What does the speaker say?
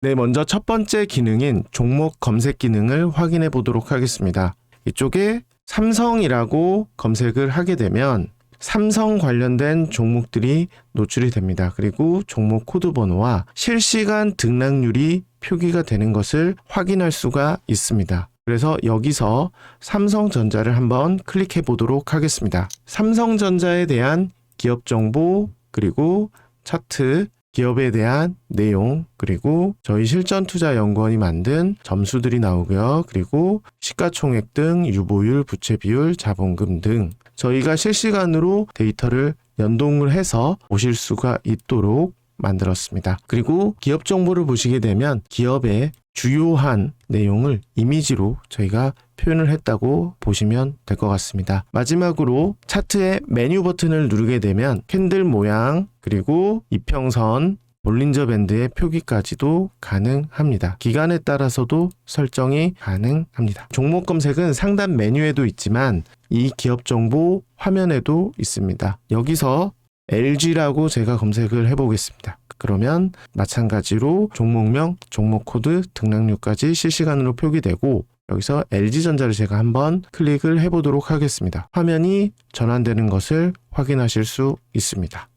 네, 먼저 첫 번째 기능인 종목 검색 기능을 확인해 보도록 하겠습니다. 이쪽에 삼성이라고 검색을 하게 되면 삼성 관련된 종목들이 노출이 됩니다. 그리고 종목 코드 번호와 실시간 등락률이 표기가 되는 것을 확인할 수가 있습니다. 그래서 여기서 삼성전자를 한번 클릭해 보도록 하겠습니다. 삼성전자에 대한 기업 정보 그리고 차트 기업에 대한 내용 그리고 저희 실전투자연구원이 만든 점수들이 나오고요. 그리고 시가총액 등 유보율, 부채 비율, 자본금 등 저희가 실시간으로 데이터를 연동을 해서 보실 수가 있도록 만들었습니다. 그리고 기업 정보를 보시게 되면 기업의 주요한 내용을 이미지로 저희가 표현을 했다고 보시면 될 것 같습니다. 마지막으로 차트의 메뉴 버튼을 누르게 되면 캔들 모양 그리고 이평선 볼린저 밴드의 표기까지도 가능합니다. 기간에 따라서도 설정이 가능합니다. 종목 검색은 상단 메뉴에도 있지만 이 기업 정보 화면에도 있습니다. 여기서 LG라고 제가 검색을 해보겠습니다. 그러면 마찬가지로 종목명, 종목 코드, 등락률까지 실시간으로 표기되고 여기서 LG전자를 제가 한번 클릭을 해보도록 하겠습니다. 화면이 전환되는 것을 확인하실 수 있습니다.